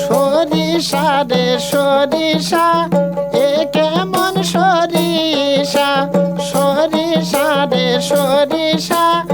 সরিষা রে সরিষা এ কেমন সরিষা? সরিষা রে সরিষা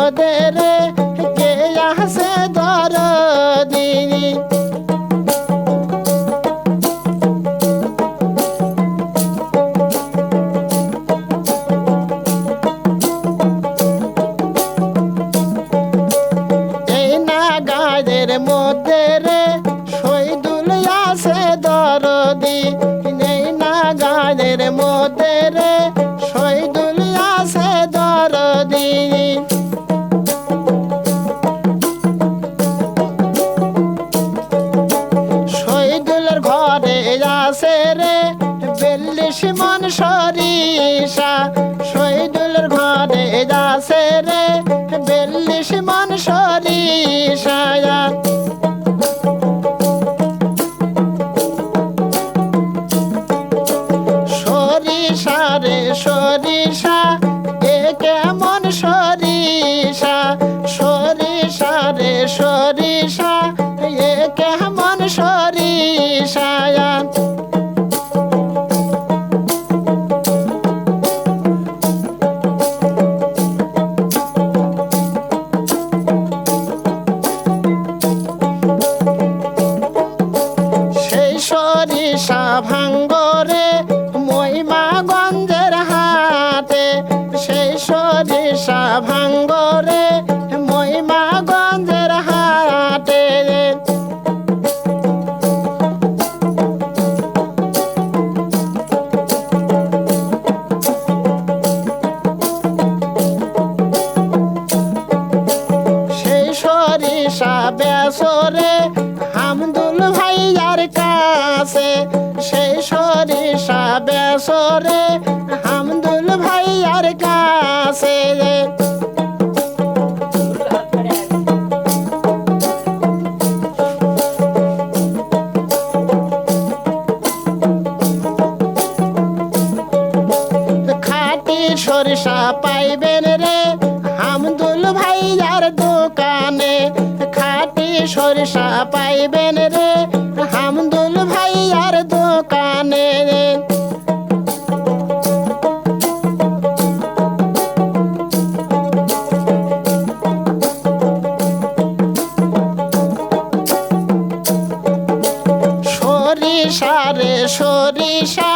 গায়ের মধ্যে রে কে আছে দরদি এই না গায়ের মধ্যে সরিষা সরিষা পাইবেন রে। হামদুল ভাইয়ার দোকানে খাটি সরিষা পাইবেন রে। হামদুল ভাইয়ার দোকানে। সরিষা রে, সরিষা,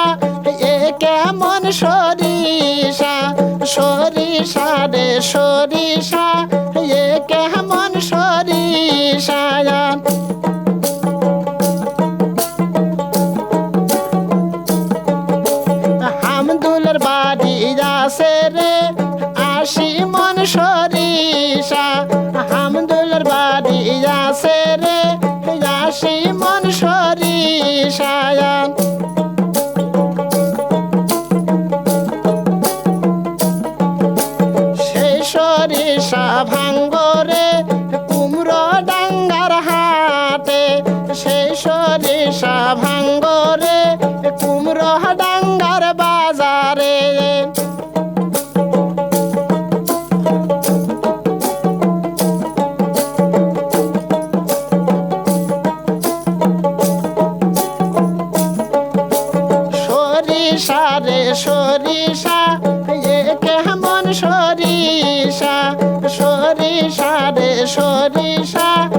এ কেমন সরিষা? সরিষা রে সরিষা এ কেমন সরিষা হামদুলের বাড়ি আছে রে আশি মন সরিষা সরিষা